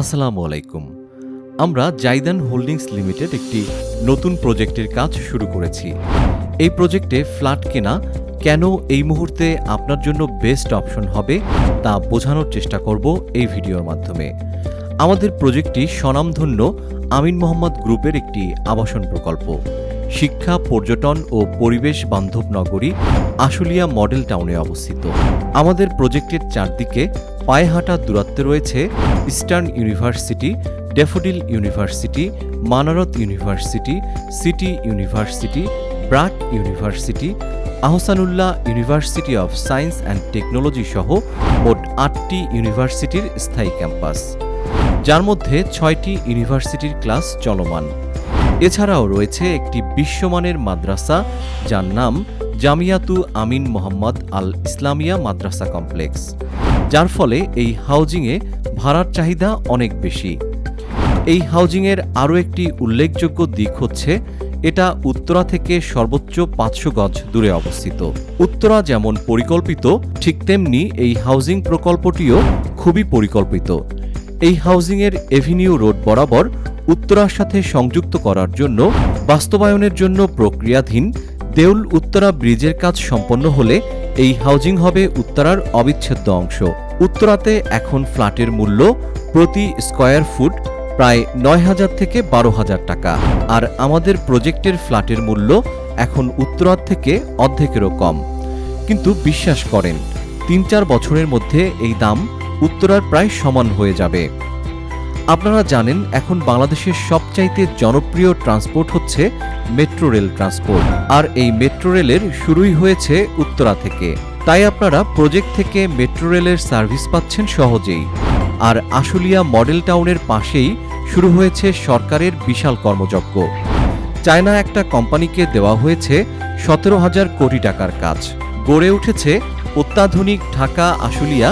আসসালামু আলাইকুম। আমরা জাইদান হোল্ডিংস লিমিটেড একটি নতুন প্রজেক্টের কাজ শুরু করেছি। এই প্রজেক্টে ফ্ল্যাট কেনা কেন এই মুহূর্তে আপনার জন্য বেস্ট অপশন হবে তা বোঝানোর চেষ্টা করব এই ভিডিওর মাধ্যমে। আমাদের প্রজেক্টটি স্বনামধন্য আমিন মোহাম্মদ গ্রুপের একটি আবাসন প্রকল্প। শিক্ষা, পর্যটন ও পরিবেশ বান্ধব নগরী আশুলিয়া মডেল টাউনে অবস্থিত। আমাদের প্রজেক্টের চারদিকে পায়ে হাঁটা দূরত্বে রয়েছে Eastern University Daffodil University, Manarat University, City University BRAC University, Ahsanullah University of Science and Technology সহ মোট আটটি ইউনিভার্সিটির স্থায়ী ক্যাম্পাস। যার মধ্যে ছয়টি ইউনিভার্সিটির ক্লাস চলমান। এছাড়াও রয়েছে একটি বিশ্বমানের মাদ্রাসা, যার নাম জামিয়াতু আমিন মোহাম্মদ আল ইসলামিয়া মাদ্রাসা কমপ্লেক্স, যার ফলে এই হাউজিংয়ে ভাড়ার চাহিদা অনেক বেশি। এই হাউজিংয়ের আরও একটি উল্লেখযোগ্য দিক হচ্ছে, এটা উত্তরা থেকে সর্বোচ্চ পাঁচশো গজ দূরে অবস্থিত। উত্তরা যেমন পরিকল্পিত, ঠিক তেমনি এই হাউজিং প্রকল্পটিও খুবই পরিকল্পিত। এই হাউজিংয়ের এভিনিউ রোড বরাবর উত্তরার সাথে সংযুক্ত করার জন্য বাস্তবায়নের জন্য প্রক্রিয়াধীন দেউল উত্তরা ব্রিজের কাজ সম্পন্ন হলে এই হাউজিং হবে উত্তরার অবিচ্ছেদ্য অংশ। উত্তরাতে এখন ফ্ল্যাটের মূল্য প্রতি স্কয়ার ফুট প্রায় নয় হাজার থেকে বারো হাজার টাকা। আর আমাদের প্রজেক্টের ফ্ল্যাটের মূল্য এখন উত্তরার থেকে অর্ধেকেরও কম। কিন্তু বিশ্বাস করেন, তিন চার বছরের মধ্যে এই দাম উত্তরার প্রায় সমান হয়ে যাবে। আপনারা জানেন, এখন বাংলাদেশের সবচাইতে জনপ্রিয় ট্রান্সপোর্ট হচ্ছে মেট্রো রেল ট্রান্সপোর্ট। আর এই মেট্রো রেলের শুরুই হয়েছে উত্তরা থেকে। তাই আপনারা প্রজেক্ট থেকে মেট্রো রেলের সার্ভিস পাচ্ছেন সহজেই। আর আশুলিয়া মডেল টাউনের পাশেই শুরু হয়েছে সরকারের বিশাল কর্মযজ্ঞ। চায়না একটা কোম্পানিকে দেওয়া হয়েছে সতেরো হাজার কোটি টাকার কাজ। গড়ে উঠেছে অত্যাধুনিক ঢাকা আশুলিয়া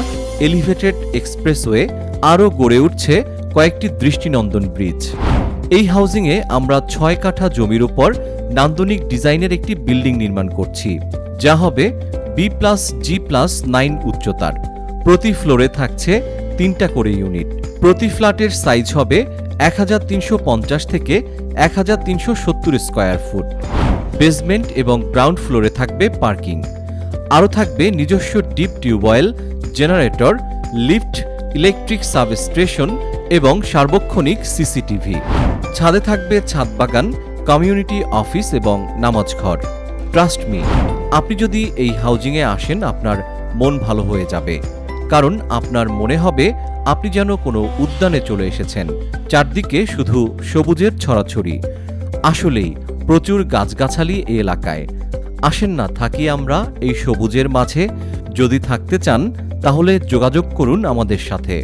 এলিভেটেড এক্সপ্রেসওয়ে। আরও গড়ে উঠছে কয়েকটি দৃষ্টিনন্দন ব্রিজ। এই হাউজিংয়ে আমরা ছয় কাঠা জমির উপর নান্দনিক ডিজাইনের একটি বিল্ডিং নির্মাণ করছি, যা হবে B plus G plus nine উচ্চতার। প্রতি ফ্লোরে থাকছে তিনটা করে ইউনিট। প্রতি ফ্ল্যাটের সাইজ হবে এক হাজার তিনশো পঞ্চাশ থেকে এক স্কোয়ার ফুট। বেসমেন্ট এবং গ্রাউন্ড ফ্লোরে থাকবে পার্কিং। আরও থাকবে নিজস্ব deep tube well, generator, lift, electric substation এবং সার্বক্ষণিক সিসিটিভি। ছাদে থাকবে ছাদ বাগান, কমিউনিটি অফিস এবং নামাজ ঘর। ট্রাস্ট মি আপনি যদি এই হাউজিংয়ে আসেন, আপনার মন ভালো হয়ে যাবে। কারণ আপনার মনে হবে আপনি যেন কোনো উদ্যানে চলে এসেছেন। চারদিকে শুধু সবুজের ছড়াছড়ি। আসলেই প্রচুর গাছগাছালি এই এলাকায়। আসেন না, থাকি আমরা এই সবুজের মাঝে। যদি থাকতে চান, তাহলে যোগাযোগ করুন আমাদের সাথে।